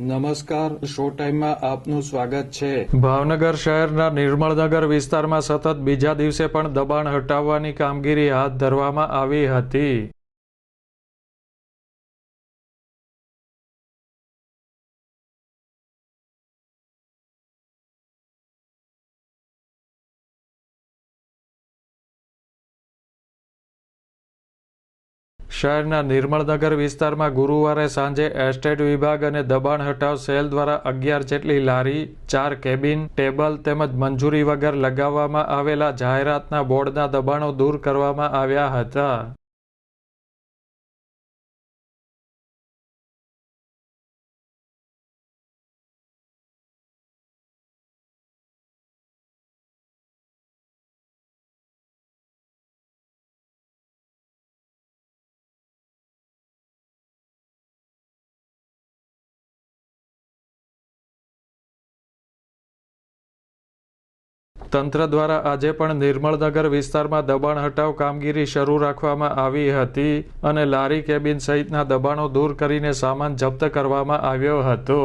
નમસ્કાર, શો ટાઈમમાં આપનું સ્વાગત છે. ભાવનગર શહેરના નિર્મળનગર વિસ્તારમાં સતત બીજા દિવસે પણ દબાણ હટાવવાની કામગીરી હાથ ધરવામાં આવી હતી. શહેરના નિર્મળનગર વિસ્તારમાં ગુરુવારે સાંજે એસ્ટેટ વિભાગ અને દબાણ હટાવ સેલ દ્વારા અગિયાર જેટલી લારી, ચાર કેબિન, ટેબલ તેમજ મંજૂરી વગર લગાવવામાં આવેલા જાહેરાતના બોર્ડના દબાણો દૂર કરવામાં આવ્યા હતા. તંત્ર દ્વારા આજે પણ નિર્મળનગર વિસ્તારમાં દબાણ હટાવ કામગીરી શરૂ રાખવામાં આવી હતી અને લારી કેબિન સહિતના દબાણો દૂર કરીને સામાન જપ્ત કરવામાં આવ્યો હતો.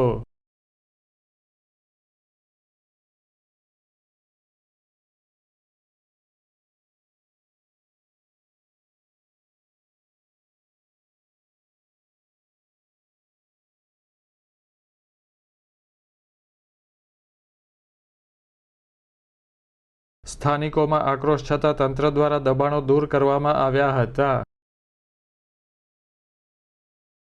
સ્થાનિકોમાં આક્રોશ છતાં તંત્ર દ્વારા દબાણો દૂર કરવામાં આવ્યા હતા.